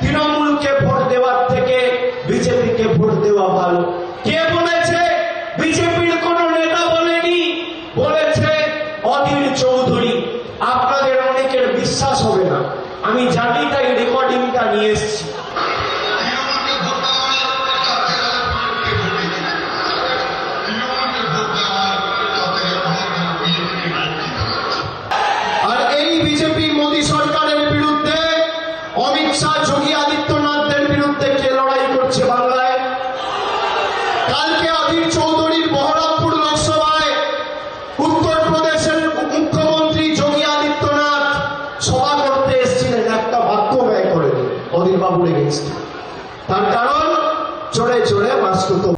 তৃণমূলকে ভোট দেওয়ার থেকে বিজেপিকে ভোট দেওয়া ভালো। কে বলেছে? বিজেপির কোন নেতা বলেনি। বলেছে অধীর চৌধুরী। আপনাদের অনেকের বিশ্বাস হবে না। আমি জানি তাই রেকর্ডিংটা নিয়ে এসেছি। কালকে চৌধুরীর বহরমপুর লোকসভায় উত্তরপ্রদেশের মুখ্যমন্ত্রী যোগী আদিত্যনাথ সভা করতে এসেছিলেন। একটা বাক্য ব্যয় করে অধীর বাবুর এগেনস্টে তার কারণ চড়ে চড়ে বাস্তুত